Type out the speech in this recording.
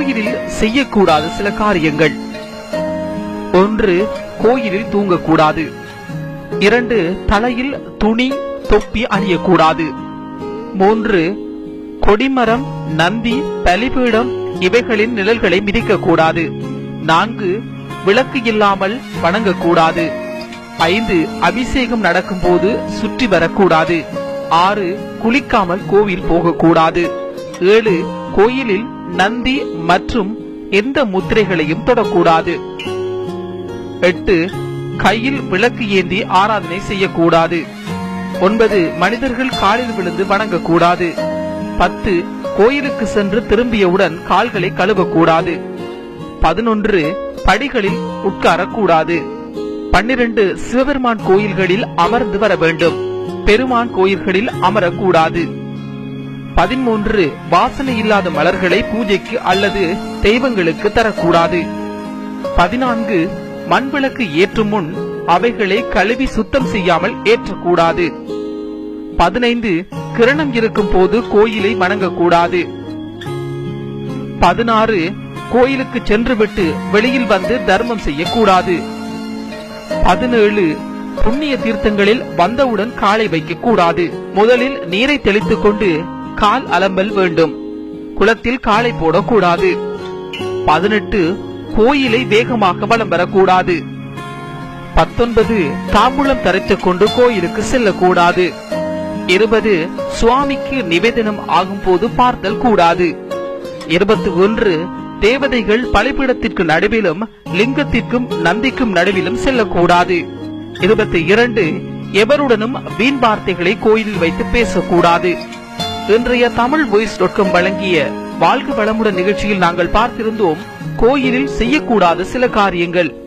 கோயிலில் செய்யக்கூடாத சில காரியங்கள். ஒன்று கோயிலில் தூங்கக்கூடாது. இரண்டு தலையில் துணி தொப்பி அணியக்கூடாது. மூன்று கொடிமரம் நந்தி பலிபீடம் இவைகளின் நிழல்களை மிதிக்கக்கூடாது. நான்கு விளக்கு இல்லாமல் வணங்கக்கூடாது. ஐந்து அபிஷேகம் நடக்கும்போது சுற்றி வரக்கூடாது. ஆறு குளிக்காமல் கோவில் போகக்கூடாது. ஏழு கோயிலில் நந்தி மற்றும் எந்த முத்திரைகளையும் தொடக்கூடாது. எட்டு கையில் விளக்கு ஏந்தி ஆராதனை செய்யக்கூடாது. ஒன்பது மனிதர்கள் காலில் விழுந்து வணங்கக்கூடாது. பத்து கோயிலுக்கு சென்று திரும்பியவுடன் கால்களை கழுவக்கூடாது. பதினொன்று படிகளில் உட்காரக்கூடாது. பன்னிரண்டு சிவபெருமான் கோயில்களில் அமர்ந்து வர வேண்டும். பெருமான் கோயில்களில் அமரக்கூடாது. பதிமூன்று வாசனை இல்லாத மலர்களை பூஜைக்கு அல்லது தெய்வங்களுக்கு தரக்கூடாது. பதினான்கு மண்விளக்கு ஏற்றும் முன் அவைகளை கழுவி சுத்தம் செய்யாமல் ஏற்றக்கூடாது. பதினைந்து கிரணம் இருக்கும் போது கோயிலை வணங்கக்கூடாது. பதினாறு கோயிலுக்கு சென்றுவிட்டு வெளியில் வந்து தர்மம் செய்யக்கூடாது. பதினேழு புண்ணிய தீர்த்தங்களில் வந்தவுடன் காலை வைக்கக்கூடாது. முதலில் நீரை தெளித்துக் கொண்டு கால் அலம்பல் வேண்டும். குளத்தில் காலை போடக்கூடாது. பதினெட்டு கோயிலை வேகமாக வலம் வரக்கூடாது. பத்தொன்பது தாம்பூலம் தரைத்துக் கொண்டு கோயிலுக்கு செல்லக்கூடாது. இருபது சுவாமிக்கு நிவேதனம் ஆகும் போது பார்த்தல் கூடாது. இருபத்தி ஒன்று தேவதைகள் பலிபீடத்திற்கு நடுவிலும் லிங்கத்திற்கும் நந்திக்கும் நடுவிலும் செல்லக்கூடாது. இருபத்தி இரண்டு எவருடனும் வீண் வார்த்தைகளை கோயிலில் வைத்து பேசக்கூடாது. இன்றைய தமிழ் வாய்ஸ் டாட் வழங்கிய வாழ்க வளமுடன் நிகழ்ச்சியில் நாங்கள் பார்த்திருந்தோம் கோயிலில் செய்யக்கூடாத சில காரியங்கள்.